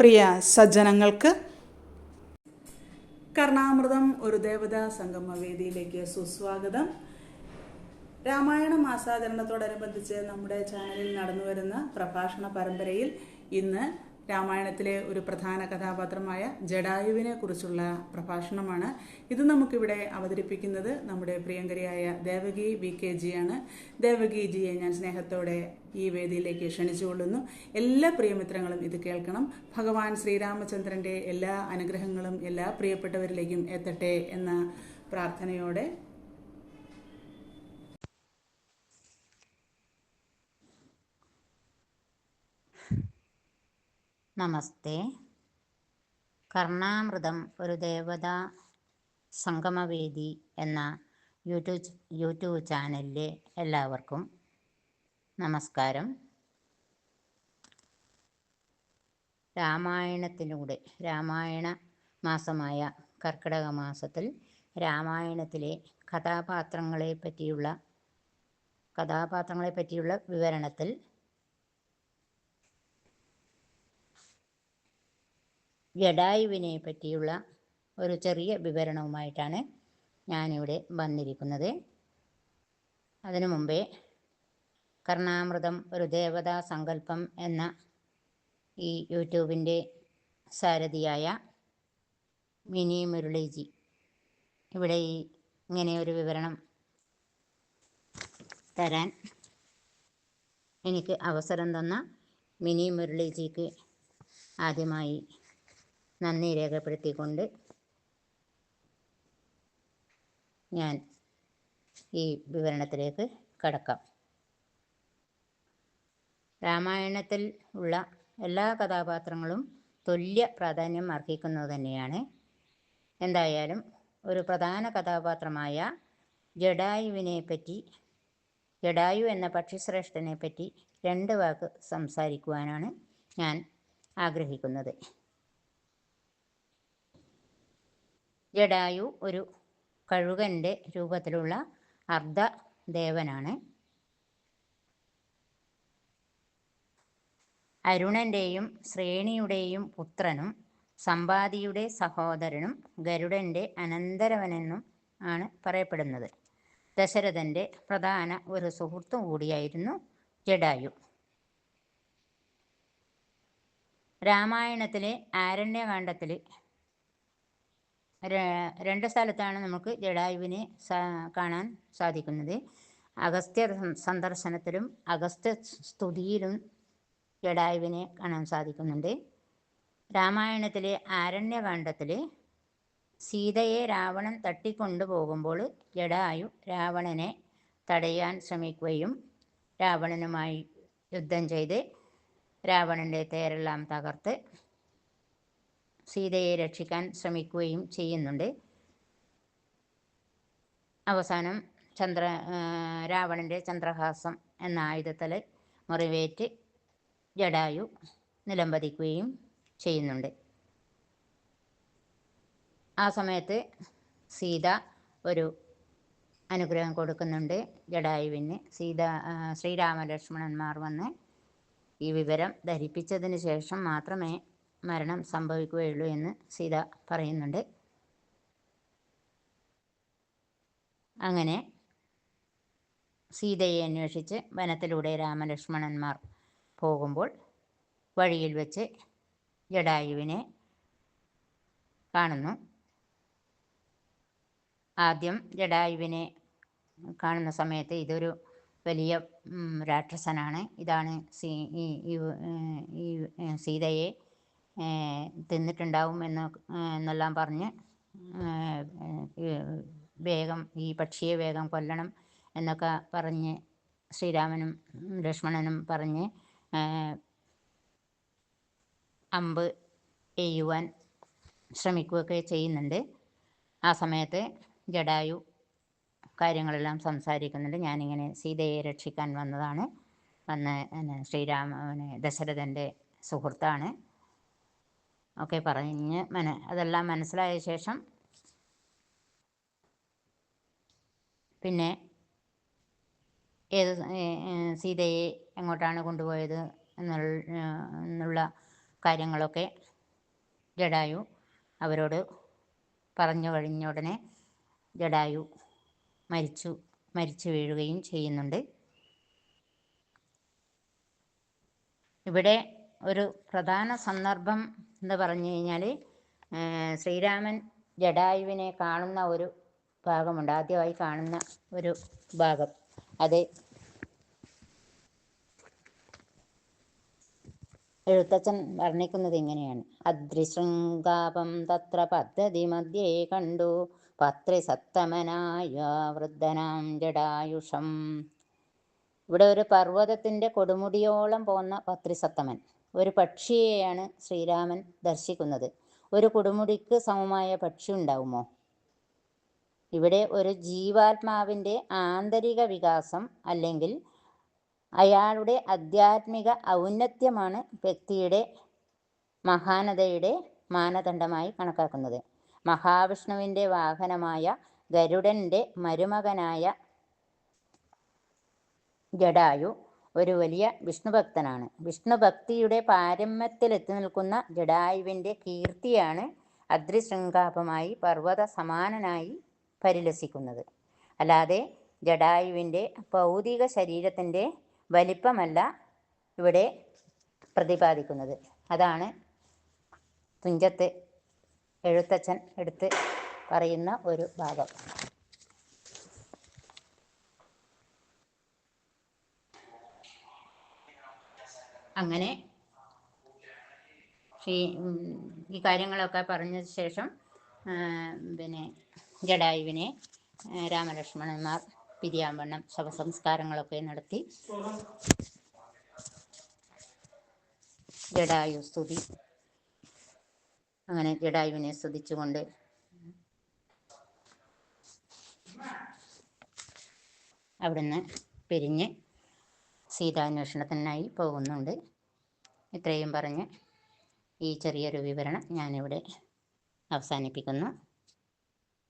പ്രിയ സജ്ജനങ്ങൾക്ക് കർണാമൃതം ഒരു ദേവതാ സംഗമ വേദിയിലേക്ക് സുസ്വാഗതം. രാമായണ മാസാചരണത്തോടനുബന്ധിച്ച് നമ്മുടെ ചാനലിൽ നടന്നു വരുന്ന പ്രഭാഷണ പരമ്പരയിൽ ഇന്ന് രാമായണത്തിലെ ഒരു പ്രധാന കഥാപാത്രമായ ജഡായുവിനെ കുറിച്ചുള്ള പ്രഭാഷണമാണ്. ഇത് നമുക്കിവിടെ അവതരിപ്പിക്കുന്നത് നമ്മുടെ പ്രിയങ്കരിയായ ദേവകി വി കെ ജിയാണ്. ദേവകി ജിയെ ഞാൻ സ്നേഹത്തോടെ ഈ വേദിയിലേക്ക് ക്ഷണിച്ചുകൊള്ളുന്നു എല്ലാ പ്രിയമിത്രങ്ങളും ഇത് കേൾക്കണം. ഭഗവാൻ ശ്രീരാമചന്ദ്രന്റെ എല്ലാ അനുഗ്രഹങ്ങളും എല്ലാ പ്രിയപ്പെട്ടവരിലേക്കും എത്തട്ടെ എന്ന പ്രാർത്ഥനയോടെ നമസ്തേ. കർണാമൃതം ഒരു ദേവതാ സംഗമവേദി എന്ന യൂട്യൂബ് യൂട്യൂബ് ചാനലിലെ എല്ലാവർക്കും നമസ്കാരം. രാമായണത്തിലൂടെ രാമായണ മാസമായ കർക്കിടക മാസത്തിൽ രാമായണത്തിലെ കഥാപാത്രങ്ങളെ പറ്റിയുള്ള കഥാപാത്രങ്ങളെ പറ്റിയുള്ള വിവരണത്തിൽ ജഡായുവിനെ പറ്റിയുള്ള ഒരു ചെറിയ വിവരണവുമായിട്ടാണ് ഞാനിവിടെ വന്നിരിക്കുന്നത്. അതിനു മുമ്പേ കർണാമൃതം ഒരു ദേവതാ സങ്കല്പം എന്ന ഈ യൂട്യൂബിന്റെ സാരഥിയായ മിനി മുരളീജി. ഇവിടെ ഈ ഇങ്ങനെ ഒരു വിവരണം തരാൻ എനിക്ക് അവസരം തന്ന മിനി മുരളീജിക്ക് ആദ്യമായി നന്ദി രേഖപ്പെടുത്തിക്കൊണ്ട് ഞാൻ ഈ വിവരണത്തിലേക്ക് കടക്കാം. രാമായണത്തിൽ ഉള്ള എല്ലാ കഥാപാത്രങ്ങളും തുല്യ പ്രാധാന്യം അർഹിക്കുന്നത് തന്നെയാണ്. എന്തായാലും ഒരു പ്രധാന കഥാപാത്രമായ ജഡായുവിനെ പറ്റി ജഡായു എന്ന പക്ഷിശ്രേഷ്ഠനെ പറ്റി രണ്ട് വാക്ക് സംസാരിക്കുവാനാണ് ഞാൻ ആഗ്രഹിക്കുന്നത്. ജഡായു ഒരു കഴുകന്റെ രൂപത്തിലുള്ള അർദ്ധ ദേവനാണ് അരുണന്റെയും ശ്രേണിയുടെയും പുത്രനും സമ്പാദിയുടെ സഹോദരനും ഗരുഡന്റെ അനന്തരവനെന്നും ആണ് പറയപ്പെടുന്നത്. ദശരഥന്റെ പ്രധാന ഒരു സുഹൃത്തും കൂടിയായിരുന്നു ജഡായു. രാമായണത്തിലെ ആരണ്യകാണ്ഡത്തിൽ രണ്ട് സ്ഥലത്താണ് നമുക്ക് ജഡായുവിനെ കാണാൻ സാധിക്കുന്നത്. അഗസ്ത്യ സന്ദർശനത്തിലും അഗസ്ത്യ സ്തുതിയിലും ജഡായുവിനെ കാണാൻ സാധിക്കുന്നുണ്ട്. രാമായണത്തിലെ ആരണ്യകാണ്ഡത്തിൽ സീതയെ രാവണൻ തട്ടിക്കൊണ്ടുപോകുമ്പോൾ ജഡായു രാവണനെ തടയാൻ ശ്രമിക്കുകയും രാവണനുമായി യുദ്ധം ചെയ്ത് രാവണന്റെ തേരെല്ലാം തകർത്ത് സീതയെ രക്ഷിക്കാൻ ശ്രമിക്കുകയും ചെയ്യുന്നുണ്ട്. അവസാനം ചന്ദ്ര രാവണന്റെ ചന്ദ്രഹാസം എന്ന ആയുധത്തിൽ മുറിവേറ്റ് ജഡായു നിലംപതിക്കുകയും ചെയ്യുന്നുണ്ട്. ആ സമയത്ത് സീത ഒരു അനുഗ്രഹം കൊടുക്കുന്നുണ്ട് ജഡായുവിന്. സീത ശ്രീരാമലക്ഷ്മണന്മാർ വന്ന് ഈ വിവരം ധരിപ്പിച്ചതിന് ശേഷം മാത്രമേ മരണം സംഭവിക്കുകയുള്ളൂ എന്ന് സീത പറയുന്നുണ്ട്. അങ്ങനെ സീതയെ അന്വേഷിച്ച് വനത്തിലൂടെ രാമലക്ഷ്മണന്മാർ പോകുമ്പോൾ വഴിയിൽ വെച്ച് ജഡായുവിനെ കാണുന്നു. ആദ്യം ജഡായുവിനെ കാണുന്ന സമയത്ത് ഇതൊരു വലിയ രാക്ഷസനാണ്. ഇതാണ് സീ ഈ സീതയെ തിന്നിട്ടുണ്ടാവും എന്ന് എന്നെല്ലാം പറഞ്ഞ് വേഗം ഈ പക്ഷിയെ വേഗം കൊല്ലണം എന്നൊക്കെ പറഞ്ഞ് ശ്രീരാമനും ലക്ഷ്മണനും പറഞ്ഞ് അമ്പ് എയ്യുവാൻ ശ്രമിക്കുകയൊക്കെ ചെയ്യുന്നുണ്ട്. ആ സമയത്ത് ജഡായു കാര്യങ്ങളെല്ലാം സംസാരിക്കുന്നുണ്ട്. ഞാനിങ്ങനെ സീതയെ രക്ഷിക്കാൻ വന്നതാണ്. വന്ന് ശ്രീരാമ ദശരഥന്റെ സുഹൃത്താണ്. ഒക്കെ പറഞ്ഞ് മന അതെല്ലാം മനസ്സിലായ ശേഷം പിന്നെ ഏത് സീതയെ എങ്ങോട്ടാണ് കൊണ്ടുപോയത് എന്നുള്ള കാര്യങ്ങളൊക്കെ ജഡായു അവരോട് പറഞ്ഞു കഴിഞ്ഞ ഉടനെ ജഡായു മരിച്ചു മരിച്ചു വീഴുകയും ചെയ്യുന്നുണ്ട്. ഇവിടെ ഒരു പ്രധാന സന്ദർഭം എന്ന് പറഞ്ഞു കഴിഞ്ഞാൽ ശ്രീരാമൻ ജഡായുവിനെ കാണുന്ന ഒരു ഭാഗമുണ്ട്. ആദ്യമായി കാണുന്ന ഒരു ഭാഗം. അത്. എഴുത്തച്ഛൻ വർണിക്കുന്നത് ഇങ്ങനെയാണ്. അദ്രിശൃംഗാപം തത്ര പദ്ധതി മധ്യേ കണ്ടു. പത്രി സത്തമനായ വൃദ്ധനാം ജഡായുഷം ഇവിടെ ഒരു പർവതത്തിന്റെ കൊടുമുടിയോളം പോന്ന പത്രിസത്തമൻ ഒരു പക്ഷിയെയാണ് ശ്രീരാമൻ ദർശിക്കുന്നത്. ഒരു കൊടുമുടിക്ക് സമമായ പക്ഷി ഉണ്ടാവുമോ? ഇവിടെ ഒരു ജീവാത്മാവിന്റെ ആന്തരിക വികാസം അല്ലെങ്കിൽ അയാളുടെ ആധ്യാത്മിക ഔന്നത്യമാണ് വ്യക്തിയുടെ മഹാനതയുടെ മാനദണ്ഡമായി കണക്കാക്കുന്നത്. മഹാവിഷ്ണുവിന്റെ വാഹനമായ ഗരുഡന്റെ മരുമകനായ ജഡായു ഒരു വലിയ വിഷ്ണുഭക്തനാണ്. വിഷ്ണുഭക്തിയുടെ പാരമ്യത്തിലെത്തി നിൽക്കുന്ന ജഡായുവിന്റെ കീർത്തിയാണ് അദ്രിശൃംഗാപമായി പർവത സമാനനായി പരിലസിക്കുന്നത്. അല്ലാതെ ജഡായുവിന്റെ ഭൗതിക ശരീരത്തിന്റെ വലിപ്പമല്ല ഇവിടെ പ്രതിപാദിക്കുന്നത്. അതാണ് തുഞ്ചത്ത് എഴുത്തച്ഛൻ എടുത്ത് പറയുന്ന ഒരു ഭാഗം. അങ്ങനെ ഈ കാര്യങ്ങളൊക്കെ പറഞ്ഞ ശേഷം പിന്നെ ജഡായുവിനെ രാമലക്ഷ്മണന്മാർ പിരിയാമ്പണ്ണം ശവസംസ്കാരങ്ങളൊക്കെ നടത്തി. ജഡായു സ്തുതി. അങ്ങനെ ജഡായുവിനെ സ്തുതിച്ചുകൊണ്ട് അവിടുന്ന് പിരിഞ്ഞ് സീതാന്വേഷണത്തിനായി പോകുന്നുണ്ട്. ഇത്രയും പറഞ്ഞ് ഈ ചെറിയൊരു വിവരണം ഞാനിവിടെ അവസാനിപ്പിക്കുന്നു.